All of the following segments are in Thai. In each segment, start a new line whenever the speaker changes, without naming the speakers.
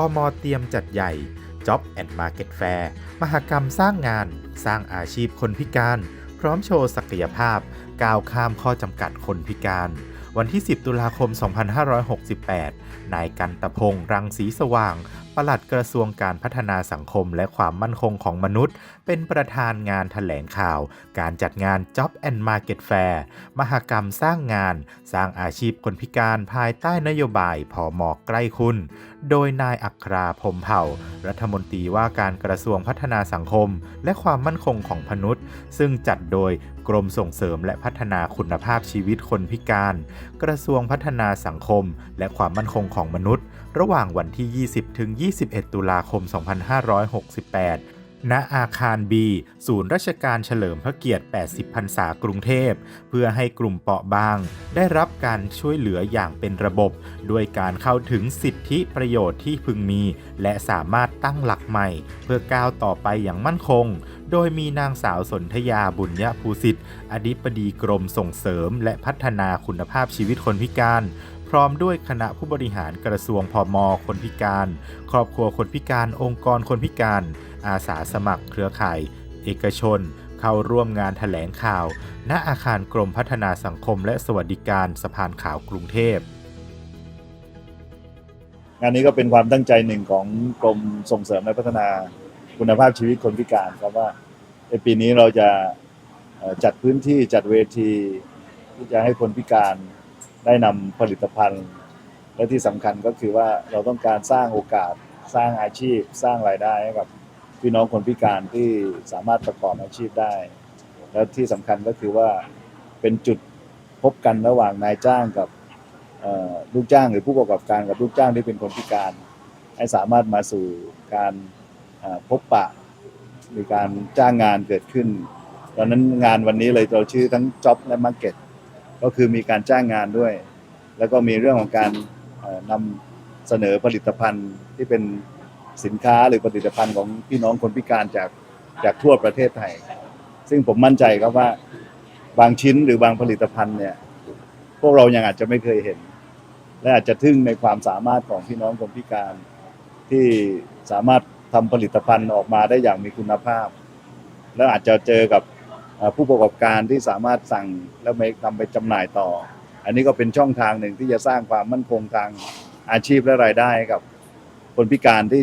อมอเตรียมจัดใหญ่ Job and Market Fair มหกรรมสร้างงาน สร้างอาชีพคนพิการ พร้อมโชว์ศักยภาพ ก้าวข้ามข้อจำกัดคนพิการ วันที่ 10 ตุลาคม 2568 นายกันตะพงษ์รังสีสว่างปลัดกระทรวงการพัฒนาสังคมและความมั่นคงของมนุษย์ เป็นประธานงานถแถลงข่าว การจัดงาน Job and Market Fair มหกรรมสร้างงาน สร้างอาชีพคนพิการภายใต้นโยบายพอมอใกล้คุณ โดยนายอัคราพรมเผ่า รัฐมนตรีว่าการกระทรวงพัฒนาสังคม และความมั่นคงของมนุษย์ ซึ่งจัดโดยกรมส่งเสริมและพัฒนาคุณภาพชีวิตคนพิการ กระทรวงพัฒนาสังคม และความมั่นคงของมนุษย์ ระหว่างวันที่ 20 ถึง 21 ตุลาคม 2568 ณอาคาร B ศูนย์ราชการเฉลิมพระเกียรติ 80 พรรษากรุงเทพ เพื่อให้กลุ่มเปราะบาง ได้รับการช่วยเหลืออย่างเป็นระบบ ด้วยการเข้าถึงสิทธิประโยชน์ที่พึงมี และสามารถตั้งหลักใหม่ เพื่อก้าวต่อไปอย่างมั่นคง โดยมีนางสาวสนธยาบุญยภูสิทธิ์ อธิบดีกรมส่งเสริม และพัฒนาคุณภาพชีวิตคนพิการ ร้อมด้วยคณะผู้บริหารกระทรวงพมคนพิการ ครอบครัวคนพิการ องค์กรคนพิการ อาสาสมัครเครือข่าย เอกชน เข้าร่วมงานถแถลงข่าว ณอาคารกรมพัฒนาสังคมและสวัสดิการสะพานขาวกรุงเทพ
งานนี้ก็เป็นความตั้งใจหนึ่งของกรมส่งเสริมและพัฒนาคุณภาพชีวิตคนพิการครับว่าในปีนี้เราจะจัดพื้นที่จัดเวทีที่จะให้คนพิการ ได้นำผลิตภัณฑ์ และที่สำคัญก็คือว่าเราต้องการสร้างโอกาสสร้างอาชีพ สร้างรายได้ให้กับพี่น้องคนพิการที่สามารถประกอบอาชีพได้ และที่สำคัญก็คือว่าเป็นจุดพบกันระหว่างนายจ้างกับลูกจ้างหรือผู้ประกอบการกับลูกจ้างที่เป็นคนพิการ ให้สามารถมาสู่การพบปะหรือการจ้างงานเกิดขึ้นดังนั้นงานวันนี้เลยเราชื่อทั้ง Job และ Market ก็คือมีการจ้างงานด้วย แล้วก็มีเรื่องของการนำเสนอผลิตภัณฑ์ที่เป็นสินค้าหรือผลิตภัณฑ์ของพี่น้องคนพิการจากจากทั่วประเทศไทย ซึ่งผมมั่นใจครับว่าบางชิ้นหรือบางผลิตภัณฑ์เนี่ย พวกเรายังอาจจะไม่เคยเห็น และอาจจะทึ่งในความสามารถของพี่น้องคนพิการ ที่สามารถทำผลิตภัณฑ์ออกมาได้อย่างมีคุณภาพ แล้วอาจจะเจอกับ ผู้ประกอบการที่สามารถสั่งแล้วไม่นำไปจำหน่ายต่อ อันนี้ก็เป็นช่องทางหนึ่งที่จะสร้างความมั่นคงทางอาชีพและรายได้ให้กับ คนพิการที่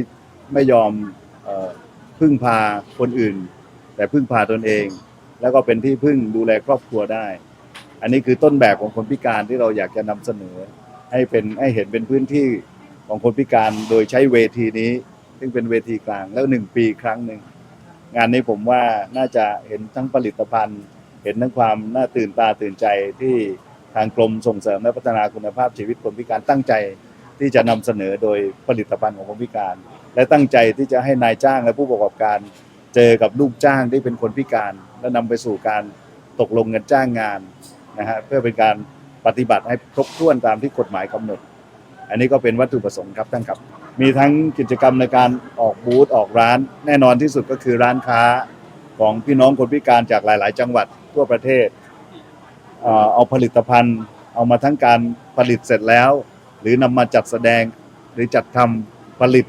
ไม่ยอมออพึ่งพาคนอื่น แต่พึ่งพาตนเอง แล้วก็เป็นที่พึ่งดูแลครอบครัวได้ อันนี้คือต้นแบบของคนพิการที่เราอยากจะนำเสนอ ให้เป็นให้เห็นเป็นพื้นที่ของคนพิการโดยใช้เวทีนี้ ซึ่งเป็นเวทีกลางแล้วหนึ่งปีครั้งหนึ่ง งานนี้ผมว่าน่าจะเห็นทั้งผลิตภัณฑ์ เห็นทั้งความน่าตื่นตาตื่นใจที่ทางกรมส่งเสริมและพัฒนาคุณภาพชีวิตคนพิการตั้งใจที่จะนำเสนอโดยผลิตภัณฑ์ของคนพิการ และตั้งใจที่จะให้นายจ้างและผู้ประกอบการ เจอกับลูกจ้างที่เป็นคนพิการ และนำไปสู่การตกลงเงินจ้างงานนะฮะเพื่อเป็นการปฏิบัติให้ครบถ้วนตามที่กฎหมายกำหนด อันนี้ก็เป็นวัตถุประสงค์ครับท่านครับ มีทั้งกิจกรรมในการออกบูธออกร้าน แน่นอนที่สุดก็คือร้านค้าของพี่น้องคนพิการจากหลาย ๆ จังหวัดทั่วประเทศ เอาผลิตภัณฑ์เอามาทั้งการผลิตเสร็จแล้ว หรือนำมาจัดแสดงหรือจัดทำผลิต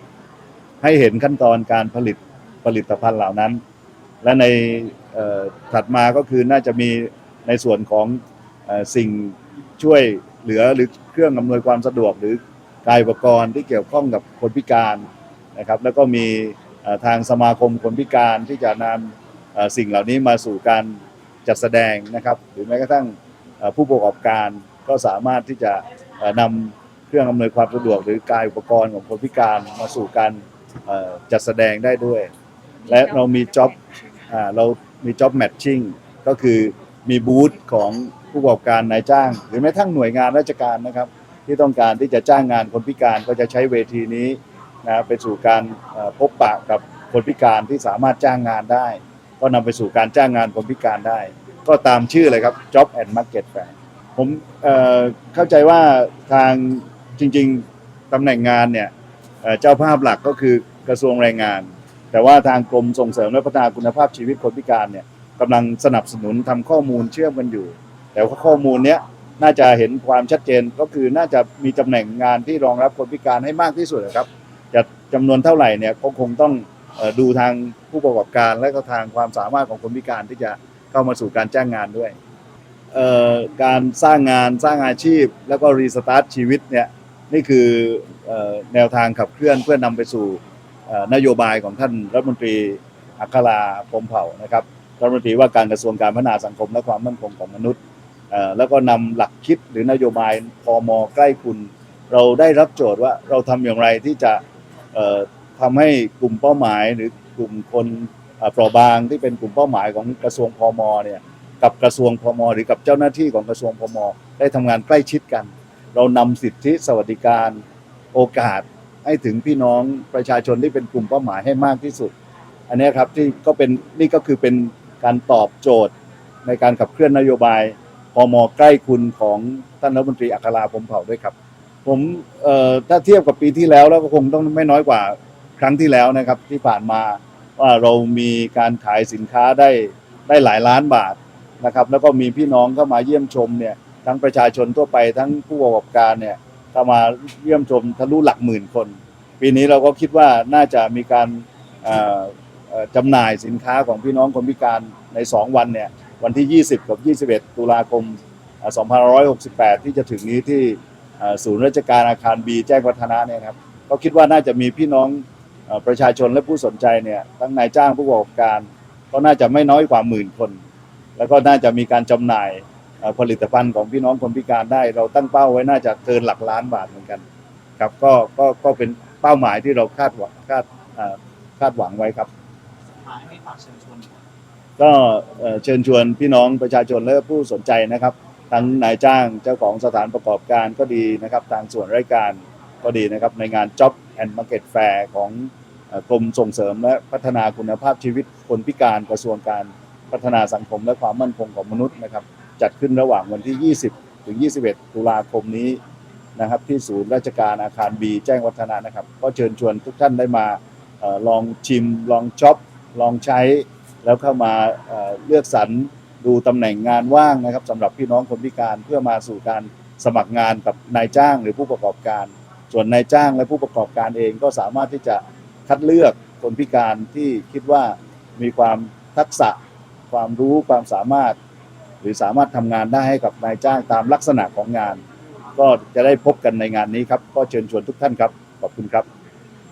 ให้เห็นขั้นตอนการผลิตผลิตภัณฑ์เหล่านั้น และในถัดมาก็คือน่าจะมีในส่วนของอสิ่งช่วยเหลือหรือเครื่องอำนวยความสะดวกหรือ กายอุปกรณ์ที่เกี่ยวข้องกับคนพิการนะครับ แล้วก็มีทางสมาคมคนพิการที่จะนำสิ่งเหล่านี้มาสู่การจัดแสดงนะครับ หรือแม้กระทั่งผู้ประกอบการก็สามารถที่จะนำเครื่องอำนวยความสะดวก หรือกายอุปกรณ์ของคนพิการมาสู่การจัดแสดงได้ด้วย และเรามีจ็อบเรามีจ็อบแมทชิ่งก็คือมีบูธของผู้ประกอบการนายจ้าง หรือแม้กระทั่งหน่วยงานราชการนะครับ ที่ต้องการที่จะจ้างงานคนพิการก็จะใช้เวทีนี้นะไปสู่การพบปะกับคนพิการที่สามารถจ้างงานได้ ก็นำไปสู่การจ้างงานคนพิการได้ ก็ตามชื่อเลยครับ Job and Market Fair ผมเเข้าใจว่าทางจริงๆตำแหน่งงานเนี่ยเเจ้าภาพหลักก็คือกระทรวงแรงงาน แต่ว่าทางกรมส่งเสริมและพัฒนาคุณภาพชีวิตคนพิการเนี่ยกำลังสนับสนุนทำข้อมูลเชื่อมกันอยู่ แต่ว่าข้อมูลเนี้ย น่าจะเห็นความชัดเจนก็คือน่าจะมีตำแหน่งงานที่รองรับคนพิการให้มากที่สุดนะครับจะจำนวนเท่าไหร่เนี่ยก็คงต้องดูทางผู้ประกอบการและก็ทางความสามารถของคนพิการที่จะเข้ามาสู่การจ้างงานด้วยการสร้างงานสร้างอาชีพ แล้วก็รีสตาร์ทชีวิตเนี่ยนี่คืออแนวทางขับเคลื่อนเพื่อนำไปสู่นโยบายของท่านรัฐมนตรีอัคราพรมเผ่านะครับรัฐมนตรีว่าการกระทรวงการพัฒนาสังคมและความมั่นคงของมนุษย์ แล้วก็นำหลักคิดหรือนโยบายพมใกล้คุณ เราได้รับโจทย์ว่าเราทำอย่างไรที่จะเอ่อทำให้กลุ่มเป้าหมายหรือกลุ่มคนเปราะบางที่เป็นกลุ่มเป้าหมายของกระทรวงพมเนี่ยกับกระทรวงพมหรือกับเจ้าหน้าที่ของกระทรวงพมได้ทำงานใกล้ชิดกัน เรานำสิทธิสวัสดิการโอกาสให้ถึงพี่น้องประชาชนที่เป็นกลุ่มเป้าหมายให้มากที่สุด อันนี้ครับที่ก็เป็นนี่ก็คือเป็นการตอบโจทย์ในการขับเคลื่อนนโยบาย พอมอใกล้คุณของท่านรัฐมนตรีอัคราพรหมเผ่าด้วยครับ ผมเอ่อถ้าเทียบกับปีที่แล้วแล้วก็คงต้องไม่น้อยกว่าครั้งที่แล้วนะครับ ที่ผ่านมาว่าเรามีการขายสินค้าได้ได้หลายล้านบาทนะครับ แล้วก็มีพี่น้องเข้ามาเยี่ยมชมเนี่ยทั้งประชาชนทั่วไปทั้งผู้ประกอบการเนี่ยเข้ามาเยี่ยมชมทะลุหลักหมื่นคน ปีนี้เราก็คิดว่าน่าจะมีการจำหน่ายสินค้าของพี่น้องคนพิการใน 2 วันเนี่ย วันที่ 20 กับ 21 ตุลาคม 2568 ที่จะถึงนี้ที่ศูนย์ราชการอาคารบีแจ้งวัฒนะเนี่ยครับก็คิดว่าน่าจะมีพี่น้องประชาชนและผู้สนใจเนี่ยทั้งนายจ้างผู้ประกอบการ ก็น่าจะไม่น้อยกว่าหมื่นคน แล้วก็น่าจะมีการจำหน่ายผลิตภัณฑ์ของพี่น้องคนพิการได้ เราตั้งเป้าไว้น่าจะเกินหลักล้านบาทเหมือนกันครับก็ก็ก็เป็นเป้าหมายที่เราคาดหวังคาดคาดหวังไว้ครับ
สุดท้ายให้ฝากเชิญชวน
ก็เชิญชวนพี่น้องประชาชนและผู้สนใจนะครับ ทั้งนายจ้างเจ้าของสถานประกอบการก็ดีนะครับ ทางส่วนราชการก็ดีนะครับ ในงาน Job and Market Fair ของเอ่อกรมส่งเสริมและพัฒนาคุณภาพชีวิตคนพิการกระทรวงการพัฒนาสังคมและความมั่นคงของมนุษย์นะครับ จัดขึ้นระหว่างวันที่ 20 ถึง 21 ตุลาคมนี้นะครับ ที่ศูนย์ราชการอาคารบีแจ้งวัฒนะนะครับ ก็เชิญชวนทุกท่านได้มาลองชิมลองช็อปลองใช้ แล้วเข้ามาเลือกสรรดูตำแหน่งงานว่างนะครับสำหรับพี่น้องคนพิการเพื่อมาสู่การสมัครงานกับนายจ้างหรือผู้ประกอบการ ส่วนนายจ้างและผู้ประกอบการเองก็สามารถที่จะคัดเลือกคนพิการที่คิดว่ามีความทักษะ ความรู้ความสามารถ หรือสามารถทำงานได้ให้กับนายจ้างตามลักษณะของงาน ก็จะได้พบกันในงานนี้ครับ ก็เชิญชวนทุกท่านครับ ขอบคุณครับ